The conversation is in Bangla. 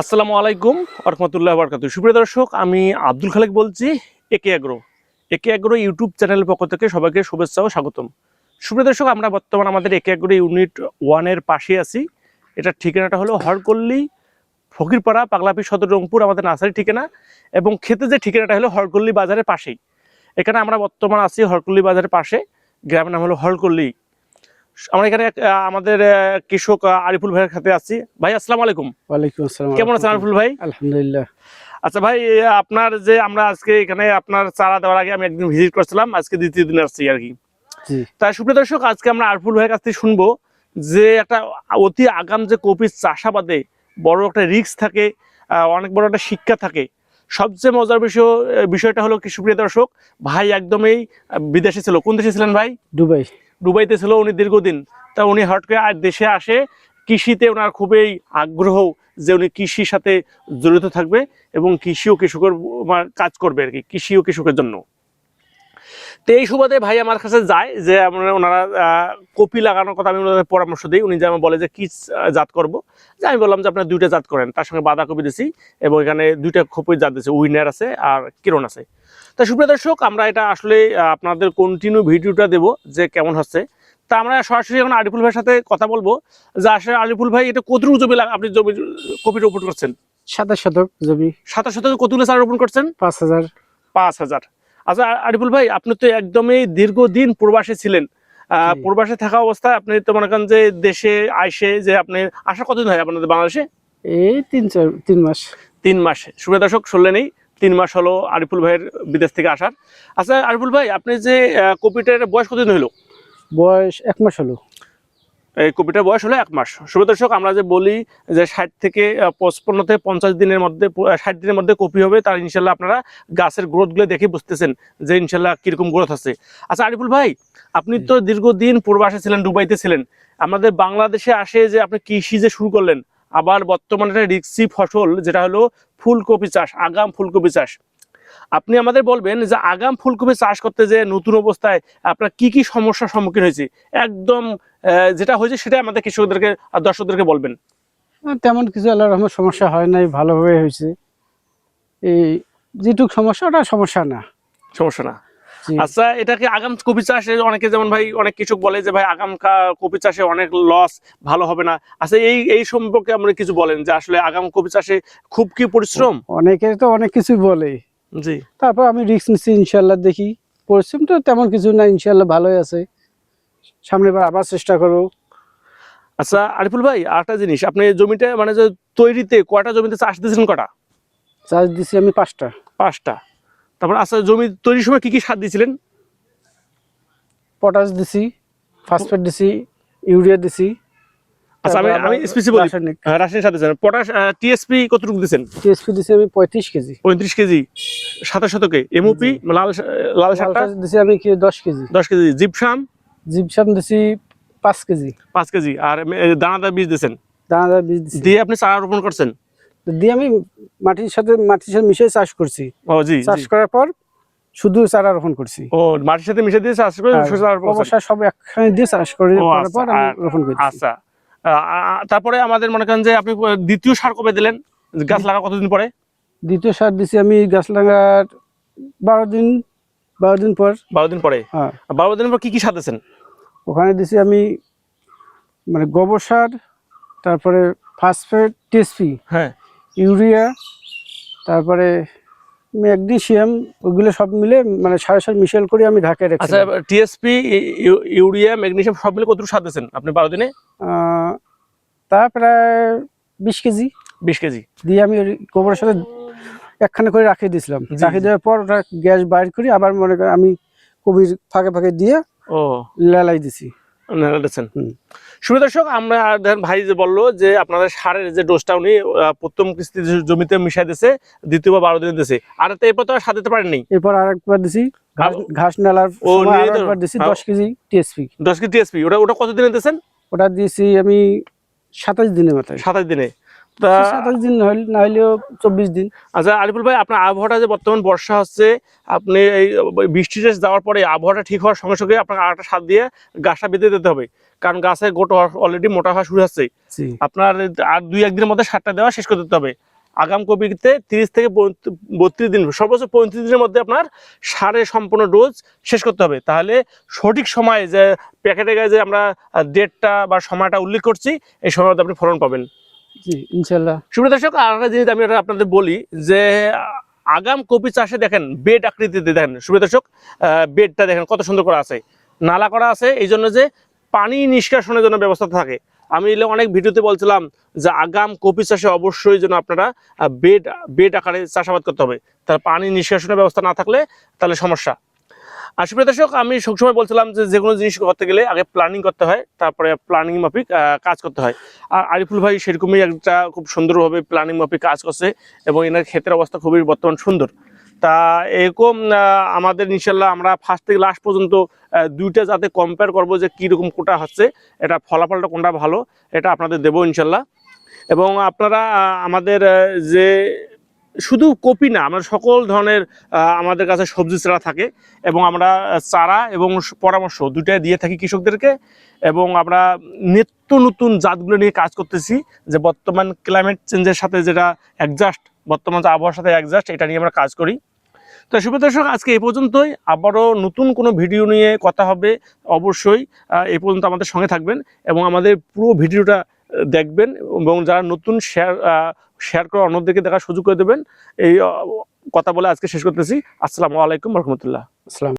আসসালামু আলাইকুম রহমতুল্লাহ বরকাত সুপ্রিয় দর্শক, আমি আব্দুল খালেক বলছি, একে অ্যাগ্রো একে অ্যাগ্রো ইউটিউব চ্যানেলের পক্ষ থেকে সবাইকে শুভেচ্ছা ও স্বাগতম। সুপ্রিয় দর্শক, আমরা বর্তমান আমাদের একে অ্যাগ্রো ইউনিট ওয়ানের পাশে আছি। এটার ঠিকানাটা হলো হরকল্লি, ফকিরপাড়া, পাগলাপি সদর, রংপুর, আমাদের নার্সারি ঠিকানা, এবং খেতে যে ঠিকানাটা হলো হরকল্লি বাজারের পাশেই। এখানে আমরা বর্তমান আছি হরকল্লি বাজারের পাশে। গ্রামের নাম হলো হরকল্লি আমরা এখানে আমাদের কৃষক আরিফুল ভাইয়ের সাথে আছি। ভাই আসসালামু আলাইকুম। ওয়ালাইকুম আসসালাম কেমন আছেন আরিফুল ভাই? আলহামদুলিল্লাহ। আচ্ছা ভাই আপনার যে আমরা আজকে এখানে আপনার চারা দেওয়ার আগে আমি একদিন ভিজিট করছিলাম আজকে দ্বিতীয় দিন আসছি আর কি। তাই সুপ্রিয় দর্শক আজকে আমরা আরফুল ভাইয়ের কাছ থেকে শুনব যে একটা অতি আগাম যে কপির চাষাবাদে বড় একটা রিস্ক থাকে অনেক বড় একটা শিক্ষা থাকে। সবচেয়ে মজার বিষয় বিষয়টা হলো কি সুপ্রিয় দর্শক ভাই একদমই বিদেশে ছিল। কোন দেশে ছিলেন ভাই? দুবাই। দুবাইতে ছিল উনি দীর্ঘদিন। তা উনি হট করে দেশে আসে, কৃষিতে ওনার খুবই আগ্রহ যে উনি কৃষির সাথে জড়িত থাকবে এবং কৃষি ও কৃষকের কাজ করবে আর কি, কৃষি ও কৃষকের জন্য। তো এই সুবাদে ভাই আমার কাছে যায় যে আমরা ওনারা কপি লাগানোর কথা আমি ওনাদের পরামর্শ দিই। উনি যেমন বলে যে কি জাত করব? যে আমি বললাম যে আপনার দুইটা জাত করেন। তার সঙ্গে বাঁধাকপি দিছি এবং এখানে দুইটা কপির জাত দিয়েছে উইনার আছে আর কিরণ আছে। তা সুপ্রিয় দর্শক আমরা এটা আসলে আপনাদের কন্টিনিউ ভিডিওটা দেব যে কেমন হচ্ছে। তা আমরা সরাসরি এখন আরিফুল ভাইয়ের সাথে কথা বলব। যে আসলে আরিফুল ভাই এটা কতটুকু জমি লাগা- আপনি জমি কপি রোপণ করছেন? সাতাশ শতক জমি। সাতাশ শতকে কতগুলো চারা রোপণ করছেন? পাঁচ হাজার। পাঁচ হাজার। আচ্ছা আরিফুল ভাই আপনি তো একদমই দীর্ঘদিন প্রবাসে ছিলেন। প্রবাসে থাকা অবস্থায় আপনি তো মনে করেন যে দেশে আইসে যে আপনি আসা কতদিন হয় আপনাদের বাংলাদেশে? এই তিন চার তিন মাস। তিন মাস। সুপ্রিয় দর্শক শুনলেনই তিন মাস হলো আরিফুল ভাইয়ের বিদেশ থেকে আসার। আচ্ছা আরিফুল ভাই আপনি যে কপিটার বয়স কতদিন হলো? বয়স এক মাস হলো। এই কপিটার বয়স হলো এক মাস। সুপ্রিয় দর্শক আমরা যে বলি যে ষাট থেকে পঁচপন্ন থেকে পঞ্চাশ দিনের মধ্যে ষাট দিনের মধ্যে কপি হবে তার ইনশাল্লাহ আপনারা গাছের গ্রোথগুলো দেখে বুঝতেছেন যে ইনশাল্লাহ কীরকম গ্রোথ আছে। আচ্ছা আরিফুল ভাই আপনি তো দীর্ঘদিন পূর্বাসে ছিলেন দুবাইতে ছিলেন। আমাদের বাংলাদেশে আসে যে আপনি কৃষি যে শুরু করলেন আবার বর্তমানে একটা রিক্সি ফসল যেটা হলো ফুলকপি চাষ আগাম ফুলকপি চাষ। আপনি আমাদের বলবেন যে আগাম ফুলকপি চাষ করতে যে নতুন অবস্থায় আপনার কি কি সমস্যার সম্মুখীন হয়েছে? একদম যেটা হয়েছে সেটা আমাদের কৃষকদেরকে আর দর্শকদেরকে বলবেন। তেমন কিছু আল্লাহ রহমত সমস্যা হয় নাই ভালোভাবে হয়েছে। এই যেটুক সমস্যা ওটা সমস্যা না। সমস্যা না। আচ্ছা এটাকে আগাম কপি চাষে অনেকে যেমন ভাই অনেক কৃষক বলে যে ভাই আগাম কপি চাষে অনেক লস ভালো হবে না। আচ্ছা এই এই সম্পর্কে আপনি কিছু বলেন যে আসলে আগাম কপি চাষে খুব কি পরিশ্রম? অনেকে তো অনেক কিছু বলে। জি। তারপর আমি রিস্ক নিচ্ছি ইনশাল্লাহ দেখি। পরিশ্রম তো তেমন কিছু না ইনশাল্লাহ ভালোই আছে। সামনে বার আবার চেষ্টা করব। আচ্ছা আরিফুল ভাই আরেকটা জিনিস আপনি জমিটা মানে যে তৈরিতে কয়টা জমিতে চাষ দিয়েছিলেন কটা? চাষ দিছি আমি পাঁচটা। পাঁচটা। তারপর আচ্ছা জমি তৈরির সময় কি কি সার দিয়েছিলেন? পটাশ দিছি ফসফেট দিছি ইউরিয়া দিছি। আচ্ছা আমি আমি আবার বলি রাসায়নিক। সার দিয়েছেন পটাশ টিএসপি কতটুকু দিয়েছেন? টিএসপি দিছি আমি পঁয়ত্রিশ কেজি। পঁয়ত্রিশ কেজি। সাতাশ শতকে এমওপি লাল লাল সারটা? লালটা আমি কি দশ কেজি। দশ কেজি। জিপসাম? জিপসাম দিছি পাঁচ কেজি। পাঁচ কেজি। আর দানাদার বীজ দিয়েছেন? দানাদার বীজ দিয়ে আপনি চারা রোপণ করছেন? দিয়ে আমি মাটির সাথে মাটির সাথে মিশিয়ে চাষ করছি। ও জি চাষ করার পর শুধু চারা রোপণ করছি। ও মাটির সাথে মিশে দিয়ে চাষ করে সব একখানে দিয়ে চাষ করে আচ্ছা, পর রোপণ করছি। আচ্ছা তারপরে আমাদের মনে করেন যে আপনি দ্বিতীয় সার কবে দিলেন? গাছ লাগা কতদিন পরে? দ্বিতীয় সার দিছি আমি গাছ লাগার বারো দিন বারো দিন পর। বারো দিন পরে? হ্যাঁ। বারো দিন পর কি কি সার দিয়েছেন? ওখানে দিছি আমি মানে গোবর সার তারপরে ফসফেট টিএসপি হ্যাঁ। ইউরিয়া তারপরে ম্যাগনেসিয়াম ওগুলো সব মিলে মানে সাড়ে সার মিশেল করে আমি ঢাকায় আচ্ছা টিএসপি ইউরিয়া ম্যাগনেসিয়াম সব মিলে কতটুকু সার দিয়েছেন আপনি বারো দিনে? তা প্রায় বিশ কেজি। বিশ কেজি। দিয়ে আমি গোবরের সাথে একখানে করে রাখিয়ে দিয়েছিলাম। রাখিয়ে দেওয়ার পর ওটা গ্যাস বাইর করি আবার মনে করেন আমি কবির ফাঁকে ফাঁকে দিয়ে ও। লেলাই দিছি। দিয়েছেন শুভ দর্শক আমরা আর দেখেন ভাই যে বলল যে আপনাদের সারের যে ডোজটা উনি প্রথম কিস্তি জমিতে মিশাই দিয়েছে দ্বিতীয়বার বারো দিনে দিয়েছে। আর এরপর তো আর সাথে দিতে পারেননি। এরপর আরেকবার দিছি। ঘাস নালার ও, দিছি হ্যাঁ। দশ কেজি টিএসপি দশ কেজি টিএসপি ওটা ওটা কত দিনে দিয়েছেন? ওটা দিয়েছি আমি সাতাশ দিনে মাথায়। সাতাশ দিনে। সাতাশ দিন না হইলেও চব্বিশ দিন। আচ্ছা আরিফুল ভাই আপনার আবহাওয়াটা যে বর্তমান বর্ষা হচ্ছে আপনি এই বৃষ্টিতে যাওয়ার পরে আবহাওয়াটা ঠিক হওয়ার সঙ্গে সঙ্গে আপনার আরেকটা সার দিয়ে গাছটা বেঁধে দিতে হবে। কারণ গাছের গোটা অলরেডি মোটা হওয়া শুরু হচ্ছে। আপনার আর দুই একদিনের মধ্যে সারটা দেওয়া শেষ করে দিতে হবে। আগাম কপিতে তিরিশ থেকে বত্রিশ দিন সর্বোচ্চ পঁয়ত্রিশ দিনের মধ্যে আপনার সারে সম্পূর্ণ ডোজ শেষ করতে হবে। তাহলে সঠিক সময়ে যে প্যাকেটে গায়ে যে আমরা ডেটটা বা সময়টা উল্লেখ করছি এই সময় মধ্যে আপনি ফলন পাবেন। আপনাদের বলি যে, আগাম কপি চাষে দেখেন বেড আকৃতিতে দেখেন। সুপ্রিয় দর্শক বেডটা দেখেন কত সুন্দর করে আছে। নালা করা আছে, এই জন্য যে পানি নিষ্কাশনের জন্য ব্যবস্থা থাকে। আমি অনেক ভিডিওতে বলছিলাম যে, আগাম কপি চাষে অবশ্যই যেন আপনারা বেড বেড আকারে চাষাবাদ করতে হবে। তার পানি নিষ্কাশনের ব্যবস্থা না থাকলে তাহলে সমস্যা। আর সুপ্রিয় দর্শক, আমি সবসময় বলছিলাম যে যে কোনো জিনিস করতে গেলে আগে প্ল্যানিং করতে হয়, তারপরে প্ল্যানিং মাফিক কাজ করতে হয়। আর আরিফুল ভাই সেরকমই একটা খুব সুন্দরভাবে প্ল্যানিং মাফিক কাজ করছে এবং এনার ক্ষেত্রের অবস্থা খুবই বর্তমান সুন্দর। তা এরকম আমাদের ইনশাল্লাহ আমরা ফার্স্ট থেকে লাস্ট পর্যন্ত দুইটা যাতে কম্পেয়ার করব যে কীরকম কোটা হচ্ছে, এটা ফলাফলটা কোনটা ভালো, এটা আপনাদের দেবো ইনশাল্লাহ এবং আপনারা আমাদের যে শুধু কপি না, আমরা সকল ধরনের আমাদের কাছে সবজি চারা থাকে এবং আমরা চারা এবং পরামর্শ দুটাই দিয়ে থাকি কৃষকদেরকে এবং আমরা নিত্য নতুন জাতগুলো নিয়ে কাজ করতেছি যে বর্তমান ক্লাইমেট চেঞ্জের সাথে যেটা অ্যাডজাস্ট বর্তমান যে আবহাওয়ার সাথে অ্যাডজাস্ট এটা নিয়ে আমরা কাজ করি। তো শুভ দর্শক, আজকে এই পর্যন্তই। আবারও নতুন কোনো ভিডিও নিয়ে কথা হবে অবশ্যই এই পর্যন্ত আমাদের সঙ্গে থাকবেন এবং আমাদের পুরো ভিডিওটা দেখবেন এবং যারা নতুন শেয়ার শেয়ার করে অন্যদেরকে দেখার সুযোগ করে দেবেন। এই কথা বলে আজকে শেষ করতেছি। আসসালামু আলাইকুম রহমতুল্লাহ। আসসালাম।